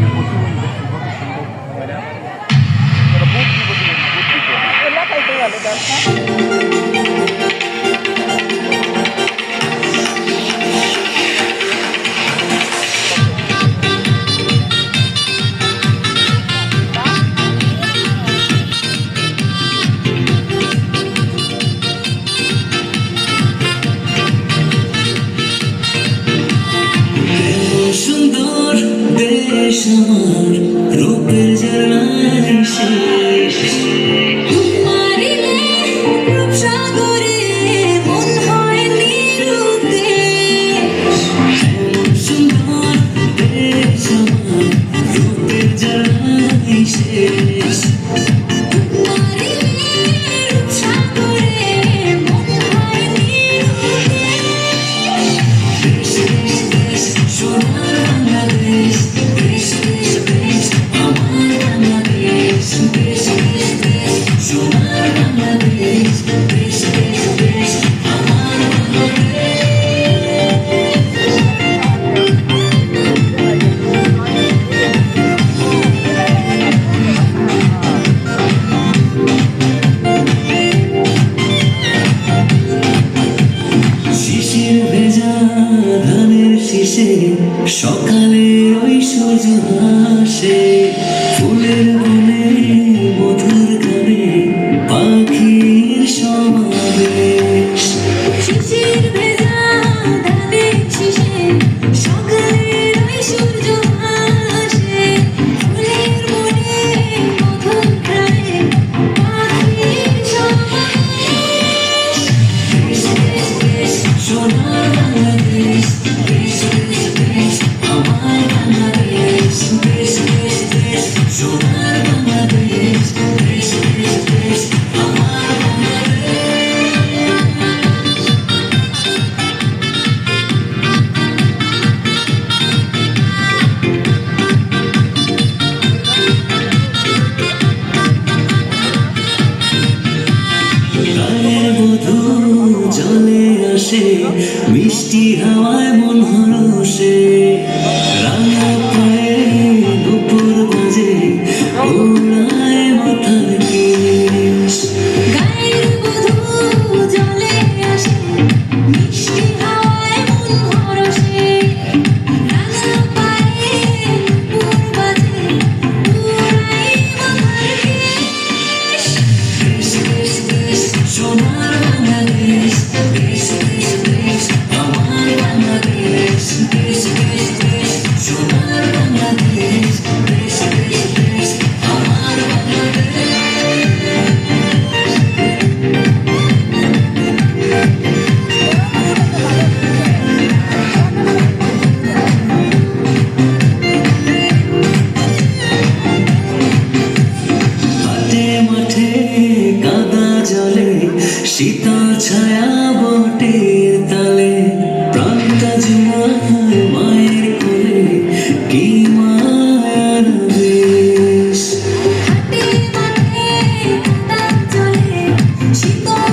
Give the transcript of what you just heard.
yung buto. 如果 এসে সকালে ওই সূর্য আসে ফুলের বনে মধুর গানে পাখির সমাবে আসে মিষ্টি হাওয়ায় মন হরসে Peace. Cristo.